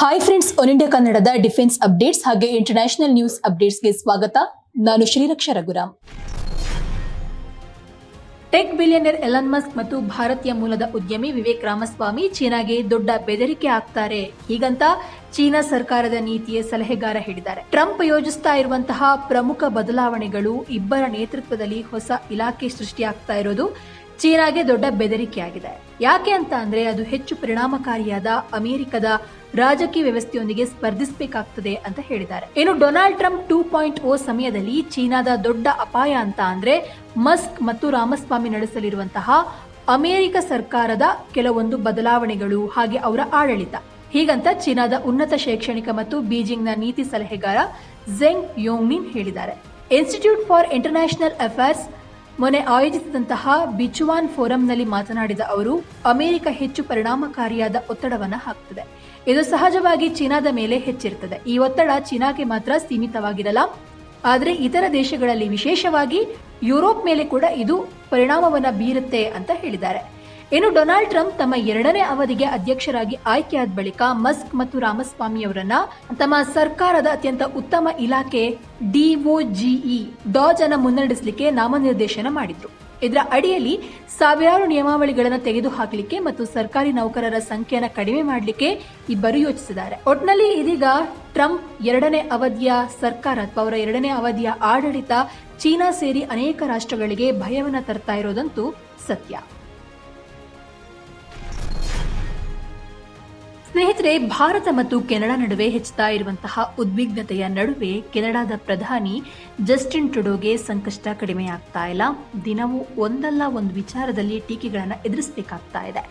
Hi friends one India ಕನ್ನಡದ defence updates ಹಾಗೆ international news ಅಪ್ಡೇಟ್ಸ್ಗೆ ಸ್ವಾಗತ. ನಾನು Shreeraksha Raghuram. Tech billionaire Elon Musk ಮತ್ತು ಭಾರತೀಯ ಮೂಲದ ಉದ್ಯಮಿ ವಿವೇಕ್ ರಾಮಸ್ವಾಮಿ ಚೀನಾಗೆ ದೊಡ್ಡ ಬೆದರಿಕೆ ಆಗ್ತಾರೆ ಹೀಗಂತ ಚೀನಾ ಸರ್ಕಾರದ ನೀತಿಯ ಸಲಹೆಗಾರ ಹೇಳಿದ್ದಾರೆ. ಟ್ರಂಪ್ ಯೋಜಿಸ್ತಾ ಇರುವಂತಹ ಪ್ರಮುಖ ಬದಲಾವಣೆಗಳು ಇಬ್ಬರ ನೇತೃತ್ವದಲ್ಲಿ ಹೊಸ ಇಲಾಖೆ ಸೃಷ್ಟಿಯಾಗ್ತಾ ಇರೋದು ಚೀನಾಗೆ ದೊಡ್ಡ ಬೆದರಿಕೆಯಾಗಿದೆ. ಯಾಕೆ ಅಂತ ಅಂದ್ರೆ ಅದು ಹೆಚ್ಚು ಪರಿಣಾಮಕಾರಿಯಾದ ಅಮೆರಿಕದ ರಾಜಕೀಯ ವ್ಯವಸ್ಥೆಯೊಂದಿಗೆ ಸ್ಪರ್ಧಿಸಬೇಕಾಗ್ತದೆ ಅಂತ ಹೇಳಿದ್ದಾರೆ. ಇನ್ನು Donald Trump two point O ಸಮಯದಲ್ಲಿ ಚೀನಾದ ದೊಡ್ಡ ಅಪಾಯ ಅಂತ ಅಂದ್ರೆ ಮಸ್ಕ್ ಮತ್ತು ರಾಮಸ್ವಾಮಿ ನಡೆಸಲಿರುವಂತಹ ಅಮೆರಿಕ ಸರ್ಕಾರದ ಕೆಲವೊಂದು ಬದಲಾವಣೆಗಳು ಹಾಗೆ ಅವರ ಆಡಳಿತ. ಹೀಗಂತ ಚೀನಾದ ಉನ್ನತ ಶೈಕ್ಷಣಿಕ ಮತ್ತು ಬೀಜಿಂಗ್ನ ನೀತಿ ಸಲಹೆಗಾರ ಝೆಂಗ್ ಯೋಂಗ್ಮಿನ್ ಹೇಳಿದ್ದಾರೆ. ಇನ್ಸ್ಟಿಟ್ಯೂಟ್ ಫಾರ್ ಇಂಟರ್ನ್ಯಾಷನಲ್ ಅಫೇರ್ಸ್ ಮೊನ್ನೆ ಆಯೋಜಿಸಿದಂತಹ ಬಿಚುವಾನ್ ಫೋರಂನಲ್ಲಿ ಮಾತನಾಡಿದ ಅವರು, ಅಮೆರಿಕ ಹೆಚ್ಚು ಪರಿಣಾಮಕಾರಿಯಾದ ಒತ್ತಡವನ್ನು ಹಾಕ್ತದೆ. ಇದು ಸಹಜವಾಗಿ ಚೀನಾದ ಮೇಲೆ ಹೆಚ್ಚಿರುತ್ತದೆ. ಈ ಒತ್ತಡ ಚೀನಾಗೆ ಮಾತ್ರ ಸೀಮಿತವಾಗಿರಲ್ಲ. ಆದರೆ ಇತರ ದೇಶಗಳಲ್ಲಿ ವಿಶೇಷವಾಗಿ ಯುರೋಪ್ ಮೇಲೆ ಕೂಡ ಇದು ಪರಿಣಾಮವನ್ನು ಬೀರುತ್ತೆ ಅಂತ ಹೇಳಿದ್ದಾರೆ. ಇನ್ನು ಡೊನಾಲ್ಡ್ ಟ್ರಂಪ್ ತಮ್ಮ ಎರಡನೇ ಅವಧಿಗೆ ಅಧ್ಯಕ್ಷರಾಗಿ ಆಯ್ಕೆಯಾದ ಬಳಿಕ ಮಸ್ಕ್ ಮತ್ತು ರಾಮಸ್ವಾಮಿ ಅವರನ್ನ ತಮ್ಮ ಸರ್ಕಾರದ ಅತ್ಯಂತ ಉತ್ತಮ ಇಲಾಖೆ ಡಿಒಜಿಇ ಡಾಜ್ ಅನ್ನು ಮುನ್ನಡೆಸಲಿಕ್ಕೆ ನಾಮನಿರ್ದೇಶನ ಮಾಡಿದ್ರು. ಇದರ ಅಡಿಯಲ್ಲಿ ಸಾವಿರಾರು ನಿಯಮಾವಳಿಗಳನ್ನು ತೆಗೆದುಹಾಕಲಿಕ್ಕೆ ಮತ್ತು ಸರ್ಕಾರಿ ನೌಕರರ ಸಂಖ್ಯೆಯನ್ನು ಕಡಿಮೆ ಮಾಡಲಿಕ್ಕೆ ಇಬ್ಬರು ಯೋಚಿಸಿದ್ದಾರೆ. ಒಟ್ನಲ್ಲಿ ಇದೀಗ ಟ್ರಂಪ್ ಎರಡನೇ ಅವಧಿಯ ಸರ್ಕಾರ ಅಥವಾ ಅವರ ಎರಡನೇ ಅವಧಿಯ ಆಡಳಿತ ಚೀನಾ ಸೇರಿ ಅನೇಕ ರಾಷ್ಟ್ರಗಳಿಗೆ ಭಯವನ್ನು ತರ್ತಾ ಇರೋದಂತೂ ಸತ್ಯ. ಸ್ನೇಹಿತರೆ, ಭಾರತ ಮತ್ತು ಕೆನಡಾ ನಡುವೆ ಹೆಚ್ಚುತ್ತಾ ಇರುವಂತಹ ಉದ್ವಿಗ್ನತೆಯ ನಡುವೆ ಕೆನಡಾದ ಪ್ರಧಾನಿ ಜಸ್ಟಿನ್ ಟ್ರುಡೋಗೆ ಸಂಕಷ್ಟ ಕಡಿಮೆಯಾಗ್ತಾ ಇಲ್ಲ. ದಿನವೂ ಒಂದಲ್ಲ, ಒಂದು ವಿಚಾರದಲ್ಲಿ ಟೀಕೆಗಳನ್ನು ಎದುರಿಸಬೇಕಾಗ್ತಾ ಇದೆ.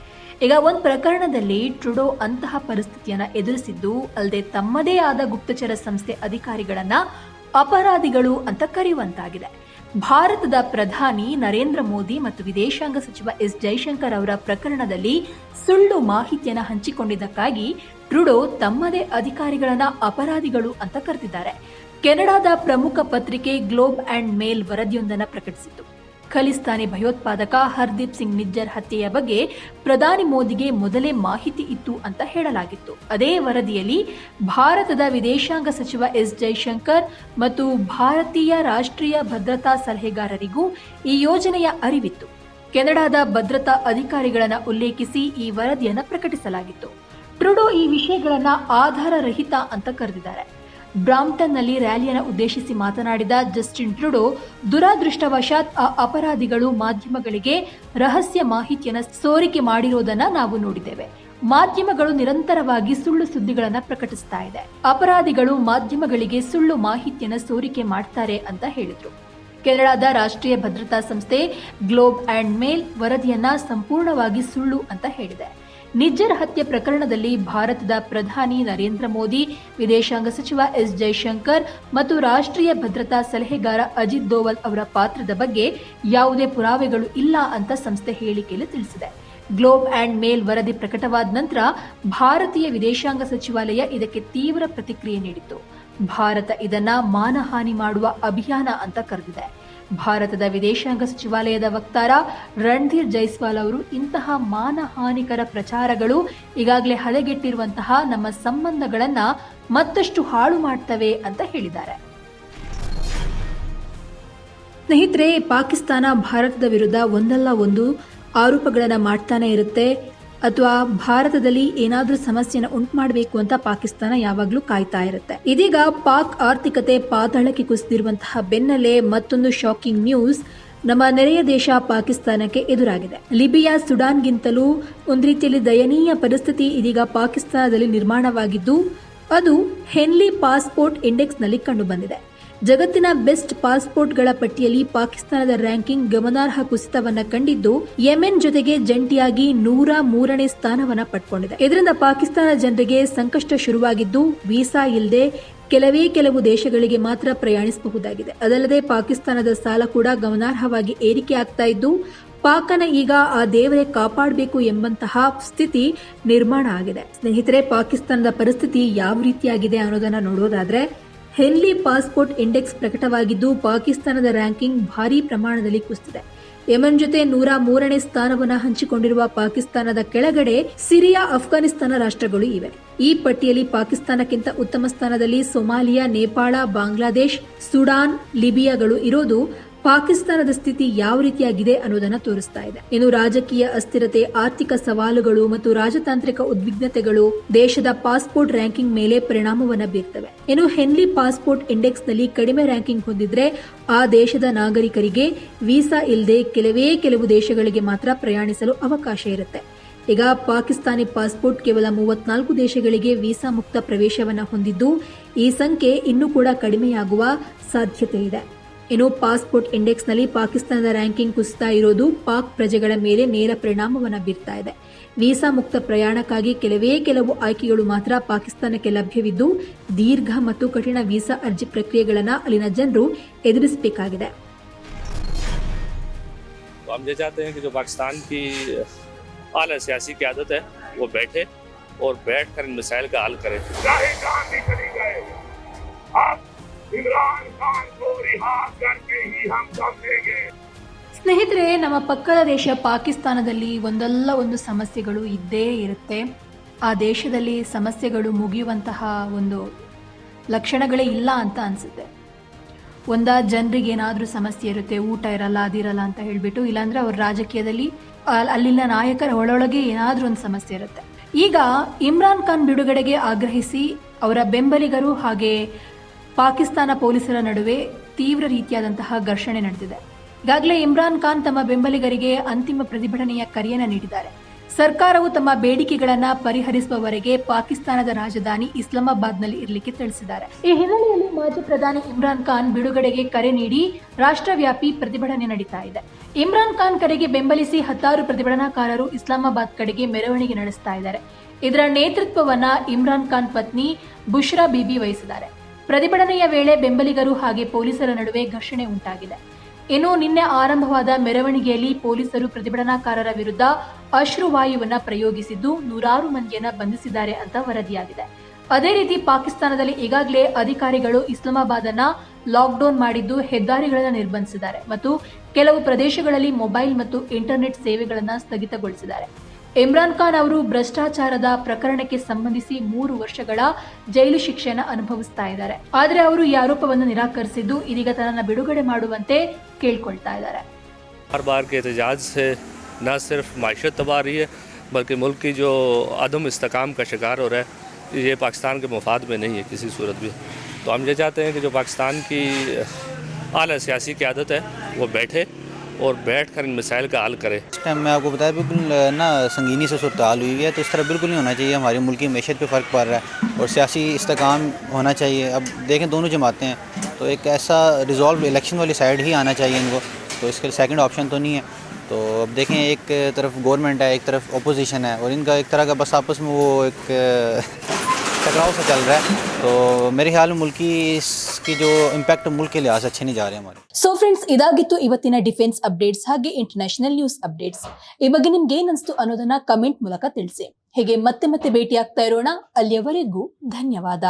ಈಗ ಒಂದು ಪ್ರಕರಣದಲ್ಲಿ ಟ್ರುಡೋ ಅಂತಹ ಪರಿಸ್ಥಿತಿಯನ್ನು ಎದುರಿಸಿದ್ದು ಅಲ್ಲದೆ ತಮ್ಮದೇ ಆದ ಗುಪ್ತಚರ ಸಂಸ್ಥೆ ಅಧಿಕಾರಿಗಳನ್ನ ಅಪರಾಧಿಗಳು ಅಂತ ಕರೆಯುವಂತಾಗಿದೆ. ಭಾರತದ ಪ್ರಧಾನಿ ನರೇಂದ್ರ ಮೋದಿ ಮತ್ತು ವಿದೇಶಾಂಗ ಸಚಿವ ಎಸ್ ಜೈಶಂಕರ್ ಅವರ ಪ್ರಕರಣದಲ್ಲಿ ಸುಳ್ಳು ಮಾಹಿತಿಯನ್ನು ಹಂಚಿಕೊಂಡಿದ್ದಕ್ಕಾಗಿ ಟ್ರುಡೋ ತಮ್ಮದೇ ಅಧಿಕಾರಿಗಳನ್ನ ಅಪರಾಧಿಗಳು ಅಂತ ಕರೆದಿದ್ದಾರೆ. ಕೆನಡಾದ ಪ್ರಮುಖ ಪತ್ರಿಕೆ ಗ್ಲೋಬ್ ಅಂಡ್ ಮೇಲ್ ವರದಿಯೊಂದನ್ನು ಪ್ರಕಟಿಸಿತು ಖಲಿಸ್ತಾನಿ ಭಯೋತ್ಪಾದಕ ಹರ್ದೀಪ್ ಸಿಂಗ್ ನಿಜ್ಜರ್ ಹತ್ಯೆಯ ಬಗ್ಗೆ ಪ್ರಧಾನಿ ಮೋದಿಗೆ ಮೊದಲೇ ಮಾಹಿತಿ ಇತ್ತು ಅಂತ ಹೇಳಲಾಗಿತ್ತು. ಅದೇ ವರದಿಯಲ್ಲಿ ಭಾರತದ ವಿದೇಶಾಂಗ ಸಚಿವ ಎಸ್ ಜೈಶಂಕರ್ ಮತ್ತು ಭಾರತೀಯ ರಾಷ್ಟ್ರೀಯ ಭದ್ರತಾ ಸಲಹೆಗಾರರಿಗೂ ಈ ಯೋಜನೆಯ ಅರಿವಿತ್ತು. ಕೆನಡಾದ ಭದ್ರತಾ ಅಧಿಕಾರಿಗಳನ್ನು ಉಲ್ಲೇಖಿಸಿ ಈ ವರದಿಯನ್ನು ಪ್ರಕಟಿಸಲಾಗಿತ್ತು. ಟ್ರುಡೋ ಈ ವಿಷಯಗಳನ್ನು ಆಧಾರರಹಿತ ಅಂತ ಕರೆದಿದ್ದಾರೆ. ಬ್ರಾಂಪ್ಟನ್ನಲ್ಲಿ ರ್ಯಾಲಿಯನ್ನು ಉದ್ದೇಶಿಸಿ ಮಾತನಾಡಿದ ಜಸ್ಟಿನ್ ಟ್ರುಡೋ, ದುರಾದೃಷ್ಟವಶಾತ್ ಆ ಅಪರಾಧಿಗಳು ಮಾಧ್ಯಮಗಳಿಗೆ ರಹಸ್ಯ ಮಾಹಿತಿಯನ್ನು ಸೋರಿಕೆ ಮಾಡಿರೋದನ್ನ ನಾವು ನೋಡಿದ್ದೇವೆ. ಮಾಧ್ಯಮಗಳು ನಿರಂತರವಾಗಿ ಸುಳ್ಳು ಸುದ್ದಿಗಳನ್ನು ಪ್ರಕಟಿಸ್ತಾ ಇದೆ. ಅಪರಾಧಿಗಳು ಮಾಧ್ಯಮಗಳಿಗೆ ಸುಳ್ಳು ಮಾಹಿತಿಯನ್ನು ಸೋರಿಕೆ ಮಾಡ್ತಾರೆ ಅಂತ ಹೇಳಿದರು. ಕೆನಡಾದ ರಾಷ್ಟ್ರೀಯ ಭದ್ರತಾ ಸಂಸ್ಥೆ ಗ್ಲೋಬ್ ಅಂಡ್ ಮೇಲ್ ವರದಿಯನ್ನ ಸಂಪೂರ್ಣವಾಗಿ ಸುಳ್ಳು ಅಂತ ಹೇಳಿದೆ. ನಿಜ್ಜರ್ ಹತ್ಯೆ ಪ್ರಕರಣದಲ್ಲಿ ಭಾರತದ ಪ್ರಧಾನಿ ನರೇಂದ್ರ ಮೋದಿ, ವಿದೇಶಾಂಗ ಸಚಿವ ಎಸ್ ಜೈಶಂಕರ್ ಮತ್ತು ರಾಷ್ಟ್ರೀಯ ಭದ್ರತಾ ಸಲಹೆಗಾರ ಅಜಿತ್ ದೋವಲ್ ಅವರ ಪಾತ್ರದ ಬಗ್ಗೆ ಯಾವುದೇ ಪುರಾವೆಗಳು ಇಲ್ಲ ಅಂತ ಸಂಸ್ಥೆ ಹೇಳಿಕೆಯಲ್ಲಿ ತಿಳಿಸಿದೆ. ಗ್ಲೋಬ್ ಆ್ಯಂಡ್ ಮೇಲ್ ವರದಿ ಪ್ರಕಟವಾದ ನಂತರ ಭಾರತೀಯ ವಿದೇಶಾಂಗ ಸಚಿವಾಲಯ ಇದಕ್ಕೆ ತೀವ್ರ ಪ್ರತಿಕ್ರಿಯೆ ನೀಡಿತ್ತು. ಭಾರತ ಇದನ್ನ ಮಾನಹಾನಿ ಮಾಡುವ ಅಭಿಯಾನ ಅಂತ ಕರೆದಿದೆ. ಭಾರತದ ವಿದೇಶಾಂಗ ಸಚಿವಾಲಯದ ವಕ್ತಾರ ರಣಧೀರ್ ಜೈಸ್ವಾಲ್ ಅವರು ಇಂತಹ ಮಾನಹಾನಿಕರ ಪ್ರಚಾರಗಳು ಈಗಾಗಲೇ ಹದಗೆಟ್ಟಿರುವಂತಹ ನಮ್ಮ ಸಂಬಂಧಗಳನ್ನ ಮತ್ತಷ್ಟು ಹಾಳು ಮಾಡ್ತವೆ ಅಂತ ಹೇಳಿದ್ದಾರೆ. ಸ್ನೇಹಿತರೆ, ಪಾಕಿಸ್ತಾನ ಭಾರತದ ವಿರುದ್ಧ ಒಂದಲ್ಲ ಒಂದು ಆರೋಪಗಳನ್ನು ಮಾಡ್ತಾನೆ ಇರುತ್ತೆ. ಅಥವಾ ಭಾರತದಲ್ಲಿ ಏನಾದರೂ ಸಮಸ್ಯೆನ ಉಂಟು ಮಾಡಬೇಕು ಅಂತ ಪಾಕಿಸ್ತಾನ ಯಾವಾಗಲೂ ಕಾಯ್ತಾ ಇರುತ್ತೆ. ಇದೀಗ ಪಾಕ್ ಆರ್ಥಿಕತೆ ಪಾತಾಳಕ್ಕೆ ಕುಸಿದಿರುವಂತಹ ಬೆನ್ನಲ್ಲೇ ಮತ್ತೊಂದು ಶಾಕಿಂಗ್ ನ್ಯೂಸ್ ನಮ್ಮ ನೆರೆಯ ದೇಶ ಪಾಕಿಸ್ತಾನಕ್ಕೆ ಎದುರಾಗಿದೆ. ಲಿಬಿಯಾ ಸುಡಾನ್ಗಿಂತಲೂ ಒಂದು ರೀತಿಯಲ್ಲಿ ದಯನೀಯ ಪರಿಸ್ಥಿತಿ ಇದೀಗ ಪಾಕಿಸ್ತಾನದಲ್ಲಿ ನಿರ್ಮಾಣವಾಗಿದ್ದು, ಅದು ಹೆನ್ಲಿ ಪಾಸ್ಪೋರ್ಟ್ ಇಂಡೆಕ್ಸ್ನಲ್ಲಿ ಕಂಡುಬಂದಿದೆ. ಜಗತ್ತಿನ ಬೆಸ್ಟ್ ಪಾಸ್ಪೋರ್ಟ್ಗಳ ಪಟ್ಟಿಯಲ್ಲಿ ಪಾಕಿಸ್ತಾನದ ರ್ಯಾಂಕಿಂಗ್ ಗಮನಾರ್ಹ ಕುಸಿತವನ್ನ ಕಂಡಿದ್ದು, ಯೆಮೆನ್ ಜೊತೆಗೆ ಜಂಟಿಯಾಗಿ ನೂರ ಮೂರನೇ ಸ್ಥಾನವನ್ನ ಪಡ್ಕೊಂಡಿದೆ. ಇದರಿಂದ ಪಾಕಿಸ್ತಾನ ಜನರಿಗೆ ಸಂಕಷ್ಟ ಶುರುವಾಗಿದ್ದು, ವೀಸಾ ಇಲ್ಲದೆ ಕೆಲವೇ ಕೆಲವು ದೇಶಗಳಿಗೆ ಮಾತ್ರ ಪ್ರಯಾಣಿಸಬಹುದಾಗಿದೆ. ಅದಲ್ಲದೆ ಪಾಕಿಸ್ತಾನದ ಸಾಲ ಕೂಡ ಗಮನಾರ್ಹವಾಗಿ ಏರಿಕೆ ಆಗ್ತಾ ಇದ್ದು, ಪಾಕನ ಈಗ ಆ ದೇವರೇ ಕಾಪಾಡಬೇಕು ಎಂಬಂತಹ ಸ್ಥಿತಿ ನಿರ್ಮಾಣ ಆಗಿದೆ. ಸ್ನೇಹಿತರೆ, ಪಾಕಿಸ್ತಾನದ ಪರಿಸ್ಥಿತಿ ಯಾವ ರೀತಿಯಾಗಿದೆ ಅನ್ನೋದನ್ನ ನೋಡೋದಾದ್ರೆ ಹೆನ್ಲಿ ಪಾಸ್ಪೋರ್ಟ್ ಇಂಡೆಕ್ಸ್ ಪ್ರಕಟವಾಗಿದ್ದು, ಪಾಕಿಸ್ತಾನದ ರ್ಯಾಂಕಿಂಗ್ ಭಾರೀ ಪ್ರಮಾಣದಲ್ಲಿ ಕುಸಿದಿದೆ. ಯಮನ್ ಜೊತೆ ನೂರ ಮೂರನೇ ಸ್ಥಾನವನ್ನು ಹಂಚಿಕೊಂಡಿರುವ ಪಾಕಿಸ್ತಾನದ ಕೆಳಗಡೆ ಸಿರಿಯಾ, ಅಫ್ಘಾನಿಸ್ತಾನ ರಾಷ್ಟ್ರಗಳು ಇವೆ. ಈ ಪಟ್ಟಿಯಲ್ಲಿ ಪಾಕಿಸ್ತಾನಕ್ಕಿಂತ ಉತ್ತಮ ಸ್ಥಾನದಲ್ಲಿ ಸೊಮಾಲಿಯಾ, ನೇಪಾಳ, ಬಾಂಗ್ಲಾದೇಶ್, ಸುಡಾನ್, ಲಿಬಿಯಾಗಳು ಇರೋದು ಪಾಕಿಸ್ತಾನದ ಸ್ಥಿತಿ ಯಾವ ರೀತಿಯಾಗಿದೆ ಅನ್ನೋದನ್ನ ತೋರಿಸ್ತಾ ಇದೆ. ಇನ್ನು ರಾಜಕೀಯ ಅಸ್ಥಿರತೆ, ಆರ್ಥಿಕ ಸವಾಲುಗಳು ಮತ್ತು ರಾಜತಾಂತ್ರಿಕ ಉದ್ವಿಗ್ನತೆಗಳು ದೇಶದ ಪಾಸ್ಪೋರ್ಟ್ ರ್ಯಾಂಕಿಂಗ್ ಮೇಲೆ ಪರಿಣಾಮವನ್ನ ಬೀರ್ತವೆ. ಇನ್ನು ಹೆನ್ಲಿ ಪಾಸ್ಪೋರ್ಟ್ ಇಂಡೆಕ್ಸ್ನಲ್ಲಿ ಕಡಿಮೆ ರ್ಯಾಂಕಿಂಗ್ ಹೊಂದಿದ್ರೆ ಆ ದೇಶದ ನಾಗರಿಕರಿಗೆ ವೀಸಾ ಇಲ್ಲದೆ ಕೆಲವೇ ಕೆಲವು ದೇಶಗಳಿಗೆ ಮಾತ್ರ ಪ್ರಯಾಣಿಸಲು ಅವಕಾಶ ಇರುತ್ತೆ. ಈಗ ಪಾಕಿಸ್ತಾನಿ ಪಾಸ್ಪೋರ್ಟ್ ಕೇವಲ ಮೂವತ್ನಾಲ್ಕು ದೇಶಗಳಿಗೆ ವೀಸಾ ಮುಕ್ತ ಪ್ರವೇಶವನ್ನ ಹೊಂದಿದ್ದು ಈ ಸಂಖ್ಯೆ ಇನ್ನೂ ಕೂಡ ಕಡಿಮೆಯಾಗುವ ಸಾಧ್ಯತೆ ಇದೆ. ಇನ್ನು ಪಾಸ್ಪೋರ್ಟ್ ಇಂಡೆಕ್ಸ್ನಲ್ಲಿ ಪಾಕಿಸ್ತಾನದ ರ್ಯಾಂಕಿಂಗ್ ಕುಸಿತಾ ಇರೋದು ಪಾಕ್ ಪ್ರಜೆಗಳ ಮೇಲೆ ನೇರ ಪರಿಣಾಮವನ್ನು ಬೀರ್ತಾ ಇದೆ ವೀಸಾ ಮುಕ್ತ ಪ್ರಯಾಣಕ್ಕಾಗಿ ಕೆಲವೇ ಕೆಲವು ಆಯ್ಕೆಗಳು ಮಾತ್ರ ಪಾಕಿಸ್ತಾನಕ್ಕೆ ಲಭ್ಯವಿದ್ದು ದೀರ್ಘ ಮತ್ತು ಕಠಿಣ ವೀಸಾ ಅರ್ಜಿ ಪ್ರಕ್ರಿಯೆಗಳನ್ನು ಅಲ್ಲಿನ ಜನರು ಎದುರಿಸಬೇಕಾಗಿದೆ तो हम ये चाहते हैं कि जो पाकिस्तान की आला सियासी क्यादत है वो बैठे और बैठ कर इन मिसाइल का हल करे चाहे जान भी चली गए अब इमरान खान ಸ್ನೇಹಿತರೆ, ನಮ್ಮ ಪಕ್ಕದ ದೇಶ ಪಾಕಿಸ್ತಾನದಲ್ಲಿ ಒಂದಲ್ಲ ಒಂದು ಸಮಸ್ಯೆಗಳು ಇದ್ದೇ ಇರುತ್ತೆ. ಆ ದೇಶದಲ್ಲಿ ಸಮಸ್ಯೆಗಳು ಮುಗಿಯುವಂತಹ ಒಂದು ಲಕ್ಷಣಗಳೇ ಇಲ್ಲ ಅಂತ ಅನಿಸುತ್ತೆ. ಒಂದ, ಜನರಿಗೆ ಏನಾದರೂ ಸಮಸ್ಯೆ ಇರುತ್ತೆ, ಊಟ ಇರಲ್ಲ ಅದಿರಲ್ಲ ಅಂತ ಹೇಳಿಬಿಟ್ಟು, ಇಲ್ಲಾಂದರೆ ಅವ್ರ ರಾಜಕೀಯದಲ್ಲಿ ಅಲ್ಲಿನ ನಾಯಕರ ಒಳೊಳಗೆ ಏನಾದರೂ ಒಂದು ಸಮಸ್ಯೆ ಇರುತ್ತೆ. ಈಗ ಇಮ್ರಾನ್ ಖಾನ್ ಬಿಡುಗಡೆಗೆ ಆಗ್ರಹಿಸಿ ಅವರ ಬೆಂಬಲಿಗರು ಹಾಗೆ ಪಾಕಿಸ್ತಾನ ಪೊಲೀಸರ ನಡುವೆ ತೀವ್ರ ರೀತಿಯಾದಂತಹ ಘರ್ಷಣೆ ನಡೆದಿದೆ. ಈಗಾಗಲೇ ಇಮ್ರಾನ್ ಖಾನ್ ತಮ್ಮ ಬೆಂಬಲಿಗರಿಗೆ ಅಂತಿಮ ಪ್ರತಿಭಟನೆಯ ಕರೆಯನ್ನು ನೀಡಿದ್ದಾರೆ. ಸರ್ಕಾರವು ತಮ್ಮ ಬೇಡಿಕೆಗಳನ್ನ ಪರಿಹರಿಸುವವರೆಗೆ ಪಾಕಿಸ್ತಾನದ ರಾಜಧಾನಿ ಇಸ್ಲಾಮಾಬಾದ್ನಲ್ಲಿ ಇರಲಿಕ್ಕೆ ತಿಳಿಸಿದ್ದಾರೆ. ಈ ಹಿನ್ನೆಲೆಯಲ್ಲಿ ಮಾಜಿ ಪ್ರಧಾನಿ ಇಮ್ರಾನ್ ಖಾನ್ ಬಿಡುಗಡೆಗೆ ಕರೆ ನೀಡಿ ರಾಷ್ಟ್ರವ್ಯಾಪಿ ಪ್ರತಿಭಟನೆ ನಡೀತಾ ಇದೆ. ಇಮ್ರಾನ್ ಖಾನ್ ಕರೆಗೆ ಬೆಂಬಲಿಸಿ ಹತ್ತಾರು ಪ್ರತಿಭಟನಾಕಾರರು ಇಸ್ಲಾಮಾಬಾದ್ ಕಡೆಗೆ ಮೆರವಣಿಗೆ ನಡೆಸ್ತಾ ಇದ್ದಾರೆ. ಇದರ ನೇತೃತ್ವವನ್ನ ಇಮ್ರಾನ್ ಖಾನ್ ಪತ್ನಿ ಬುಷ್ರಾ ಬಿಬಿ ವಹಿಸಿದ್ದಾರೆ. ಪ್ರತಿಭಟನೆಯ ವೇಳೆ ಬೆಂಬಲಿಗರು ಹಾಗೆ ಪೊಲೀಸರ ನಡುವೆ ಘರ್ಷಣೆ ಉಂಟಾಗಿದೆ. ಇನ್ನು ನಿನ್ನೆ ಆರಂಭವಾದ ಮೆರವಣಿಗೆಯಲ್ಲಿ ಪೊಲೀಸರು ಪ್ರತಿಭಟನಾಕಾರರ ವಿರುದ್ಧ ಅಶ್ರುವಾಯುವನ್ನ ಪ್ರಯೋಗಿಸಿದ್ದು ನೂರಾರು ಮಂದಿಯನ್ನ ಬಂಧಿಸಿದ್ದಾರೆ ಅಂತ ವರದಿಯಾಗಿದೆ. ಅದೇ ರೀತಿ ಪಾಕಿಸ್ತಾನದಲ್ಲಿ ಈಗಾಗಲೇ ಅಧಿಕಾರಿಗಳು ಇಸ್ಲಾಮಾಬಾದ್ ಅನ್ನ ಲಾಕ್ಡೌನ್ ಮಾಡಿದ್ದು ಹೆದ್ದಾರಿಗಳನ್ನು ನಿರ್ಬಂಧಿಸಿದ್ದಾರೆ ಮತ್ತು ಕೆಲವು ಪ್ರದೇಶಗಳಲ್ಲಿ ಮೊಬೈಲ್ ಮತ್ತು ಇಂಟರ್ನೆಟ್ ಸೇವೆಗಳನ್ನು ಸ್ಥಗಿತಗೊಳಿಸಿದ್ದಾರೆ. ಇಮ್ರಾನ್ ಖಾನ್ ಅವರು ಭ್ರಷ್ಟಾಚಾರದ ಪ್ರಕರಣಕ್ಕೆ ಸಂಬಂಧಿಸಿ ಮೂರು ವರ್ಷಗಳ ಜೈಲು ಶಿಕ್ಷೆಯನ್ನು ಅನುಭವಿಸ್ತಾ ಇದ್ದಾರೆ ಆದರೆ ಅವರು ಈ ಆರೋಪವನ್ನು ನಿರಾಕರಿಸಿದ್ದು ಇದೀಗ ತನ್ನನ್ನು ಬಿಡುಗಡೆ ಮಾಡುವಂತೆ ಕೇಳ್ಕೊಳ್ತಾ ಇದ್ದಾರೆ बार बार के एहतजाज से न सिर्फ माशत तबाह रही है बल्कि मुल्क की जो अदम इस्तेकाम का शिकार हो रहा है ये पाकिस्तान के मफाद में नहीं है किसी सूरत भी तो हम ये चाहते हैं कि जो पाकिस्तान की आला सियासी क्यादत है वो बैठे और बैठ कर इन मिसाइल का हल करे। इस टाइम मैं आपको बताया, बिल्कुल ना, संगीनी से सूरत हाल हुई है तो इस तरह बिल्कुल नहीं होना चाहिए, हमारी मुल्क की मैशत पे फ़र्क पड़ रहा है और सियासी इस्तेकाम होना चाहिए। अब देखें दोनों जमातें हैं तो एक ऐसा रिजॉल्व इलेक्शन वाली साइड ही आना चाहिए इनको तो इसके सेकेंड ऑप्शन तो नहीं है। तो अब देखें, एक तरफ़ गवर्नमेंट है, एक तरफ़ अपोजिशन है, और इनका एक तरह का बस आपस में वो एक टकराव सा चल रहा है तो मेरे ख्याल में मुल्क की इसकी जो इम्पैक्ट मुल्क के लिहाज से अच्छे नहीं जा रहे हमारे ಸೊ ಫ್ರೆಂಡ್ಸ್ ಇದಾಗಿತ್ತು ಇವತ್ತಿನ ಡಿಫೆನ್ಸ್ ಅಪ್ಡೇಟ್ಸ್ ಹಾಗೆ ಇಂಟರ್ನ್ಯಾಷನಲ್ ನ್ಯೂಸ್ ಅಪ್ಡೇಟ್ಸ್ ಈ ಬಗ್ಗೆ ನಿಮ್ಗೆ ಏನಿಸ್ತು ಅನ್ನೋದನ್ನ ಕಮೆಂಟ್ ಮೂಲಕ ತಿಳಿಸಿ ಹೀಗೆ ಮತ್ತೆ ಮತ್ತೆ ಭೇಟಿ ಆಗ್ತಾ ಇರೋಣ ಅಲ್ಲಿಯವರೆಗೂ ಧನ್ಯವಾದ